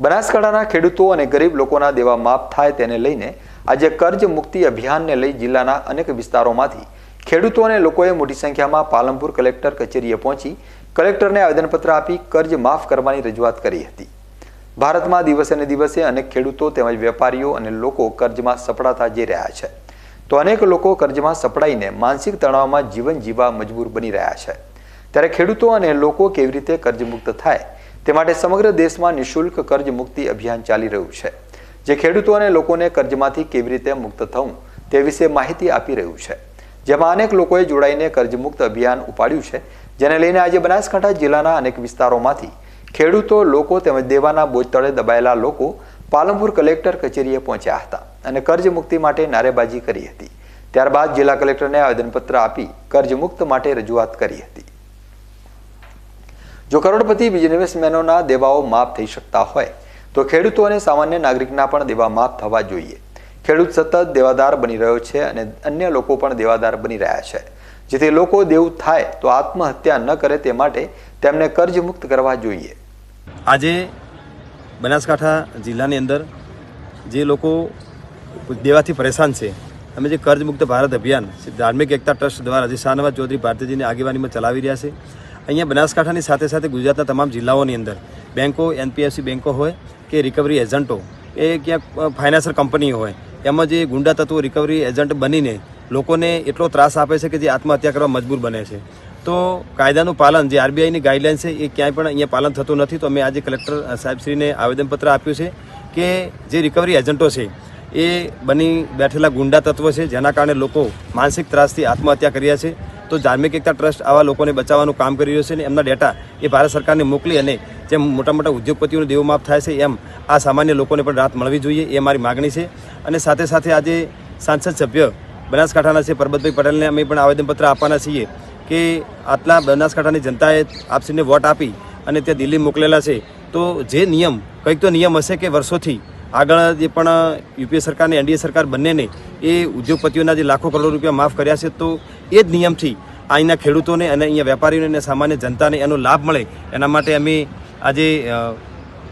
બનાસકાંઠાના ખેડૂતો અને ગરીબ લોકોના દેવા માફ થાય તેને લઈને આજે કર્જ મુક્તિ અભિયાનને લઈ જિલ્લાના અનેક વિસ્તારોમાંથી ખેડૂતો અને લોકોએ મોટી સંખ્યામાં પાલનપુર કલેક્ટર કચેરીએ પહોંચી કલેક્ટરને આવેદનપત્ર આપી કર્જ માફ કરવાની રજૂઆત કરી હતી. ભારતમાં દિવસે ને દિવસે અનેક ખેડૂતો તેમજ વેપારીઓ અને લોકો કર્જમાં સપડાતા જઈ રહ્યા છે. તો અનેક લોકો કર્જમાં સપડાઈને માનસિક તણાવમાં જીવન જીવવા મજબૂર બની રહ્યા છે. ત્યારે ખેડૂતો અને લોકો કેવી રીતે કર્જમુક્ત થાય તે માટે સમગ્ર દેશમાં નિઃશુલ્ક કર્જ મુક્તિ અભિયાન ચાલી રહ્યું છે, જે ખેડૂતો અને લોકોને કર્જમાંથી કેવી રીતે મુક્ત થવું તે વિશે માહિતી આપી રહ્યું છે. જેમાં અનેક લોકોએ જોડાઈને કર્જમુક્ત અભિયાન ઉપાડ્યું છે, જેને લઈને આજે બનાસકાંઠા જિલ્લાના અનેક વિસ્તારોમાંથી ખેડૂતો, લોકો તેમજ દેવાના બોજ તળે દબાયેલા લોકો પાલનપુર કલેક્ટર કચેરીએ પહોંચ્યા હતા અને કર્જ મુક્તિ માટે નારેબાજી કરી હતી. ત્યારબાદ જિલ્લા કલેક્ટરને આવેદનપત્ર આપી કર્જમુક્ત માટે રજૂઆત કરી હતી. જો કરોડપતિ બિઝનેસમેનોના દેવાઓ માફ થઈ શકતા હોય, તો ખેડૂતો અને સામાન્ય નાગરિકના પણ દેવા માફ થવા જોઈએ. ખેડૂત સતત દેવાદાર બની રહ્યો છે અને અન્ય લોકો પણ દેવાદાર બની રહ્યા છે. જેથી લોકો દેવું થાય તો આત્મહત્યા ન કરે તે માટે તેમને કર્જ મુક્ત કરવા જોઈએ. આજે બનાસકાંઠા જિલ્લાની અંદર જે લોકો દેવાથી પરેશાન છે, અમે જે કર્જમુક્ત ભારત અભિયાન, ધાર્મિક એકતા ટ્રસ્ટ દ્વારા જે શાહનવાજ ચૌધરી ભારતીજીની આગેવાનીમાં ચલાવી રહ્યા છે. અહીંયા બનાસકાંઠાની સાથે સાથે ગુજરાતના તમામ જિલ્લાઓની અંદર બેન્કો એનપીએફસી બેન્કો હોય કે રિકવરી એજન્ટો એ ક્યાંક ફાઇનાન્સર કંપની હોય, એમાં જે ગુંડા તત્વો રિકવરી એજન્ટ બનીને લોકોને એટલો ત્રાસ આપે છે કે જે આત્મહત્યા કરવા મજબૂર બને છે. તો કાયદાનું પાલન, જે આરબીઆઈની ગાઈડલાઇન છે, એ ક્યાંય પણ અહીંયા પાલન થતું નથી. તો અમે આજે કલેક્ટર સાહેબશ્રીને આવેદનપત્ર આપ્યું છે કે જે રિકવરી એજન્ટો છે, એ બની બેઠેલા ગુંડા તત્વો છે, જેના કારણે લોકો માનસિક ત્રાસથી આત્મહત્યા કર્યા છે. તો ધાર્મિક એકતા ટ્રસ્ટ આવા લોકોને બચાવવાનું કામ કરી રહ્યો છે અને એમના ડેટા એ ભારત સરકારને મોકલી અને જેમ મોટા મોટા ઉદ્યોગપતિઓને દેવો થાય છે, એમ આ સામાન્ય લોકોને પણ રાહત મળવી જોઈએ એ મારી માગણી છે. અને સાથે સાથે આજે સાંસદ સભ્ય બનાસકાંઠાના છે, પરબતભાઈ પટેલને અમે પણ આવેદનપત્ર આપવાના છીએ કે આટલા બનાસકાંઠાની જનતાએ આપસીને વોટ આપી અને ત્યાં દિલ્હી મોકલેલા છે. તો જે નિયમ, કંઈક તો નિયમ હશે કે વર્ષોથી આગળ જે પણ યુપીએ સરકાર અને એનડીએ સરકાર બંનેને એ ઉદ્યોગપતિઓના જે લાખો કરોડ રૂપિયા માફ કર્યા છે, તો એ જ નિયમથી અહીંના ખેડૂતોને અને અહીંયા વેપારીઓને અને સામાન્ય જનતાને એનો લાભ મળે. એના માટે અમે આજે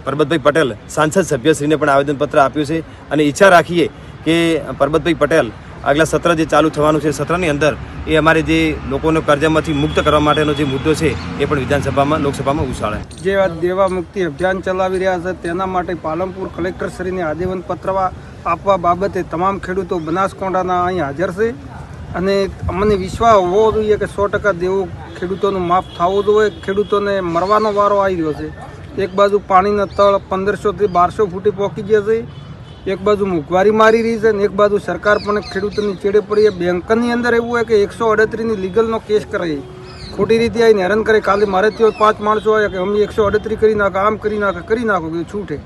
પરબતભાઈ પટેલ સાંસદ સભ્યશ્રીને પણ આવેદનપત્ર આપ્યું છે. અને ઈચ્છા રાખીએ કે પરબતભાઈ પટેલ આગલા સત્ર જે ચાલુ થવાનું છે સત્રની અંદર, એ અમારે જે લોકોને કરજામાંથી મુક્ત કરવા માટેનો જે મુદ્દો છે, એ પણ વિધાનસભામાં, લોકસભામાં ઉછાળે. જે દેવા મુક્તિ અભિયાન ચલાવી રહ્યા છે, તેના માટે પાલનપુર કલેક્ટરશ્રીને આદેવન પત્ર આપવા બાબતે તમામ ખેડૂતો બનાસકોંડાના અહીં હાજર છે. અને અમને વિશ્વાસ હોવો જોઈએ કે સો ટકા દેવું ખેડૂતોનું માફ થવું જોઈએ. ખેડૂતોને મરવાનો વારો આવી રહ્યો છે. એક બાજુ પાણીના તળ પંદરસોથી બારસો ફૂટે પહોંચી ગયા છે. એક બાજુ મોંઘવારી મારી રહી છે ને એક બાજુ સરકાર પણ ખેડૂતોની ચેડે પડી બેંકની અંદર એવું હોય કે એકસો અડત્રીસની લીગલનો કેસ કરાય ખોટી રીતે આવીને હેરાન કરે. કાલે મારે ત્યાં પાંચ માણસો આવ્યા કે અમે એકસો અડત્રીસ કરી નાખો આમ કરી નાખો કરી નાખો કે છૂટે.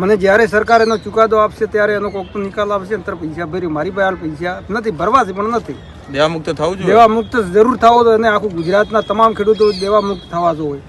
મને જ્યારે સરકાર એનો ચુકાદો આપશે ત્યારે એનો કોઈક નિકાલ આપશે અંતર પૈસા ભર્યું. મારી પાસે પૈસા નથી ભરવા છે પણ નથી. દેવા મુક્ત થવું જોઈએ. દેવા મુક્ત જરૂર થવો જોઈએ અને આખું ગુજરાતના તમામ ખેડૂતો દેવા મુક્ત થવા જોઈએ.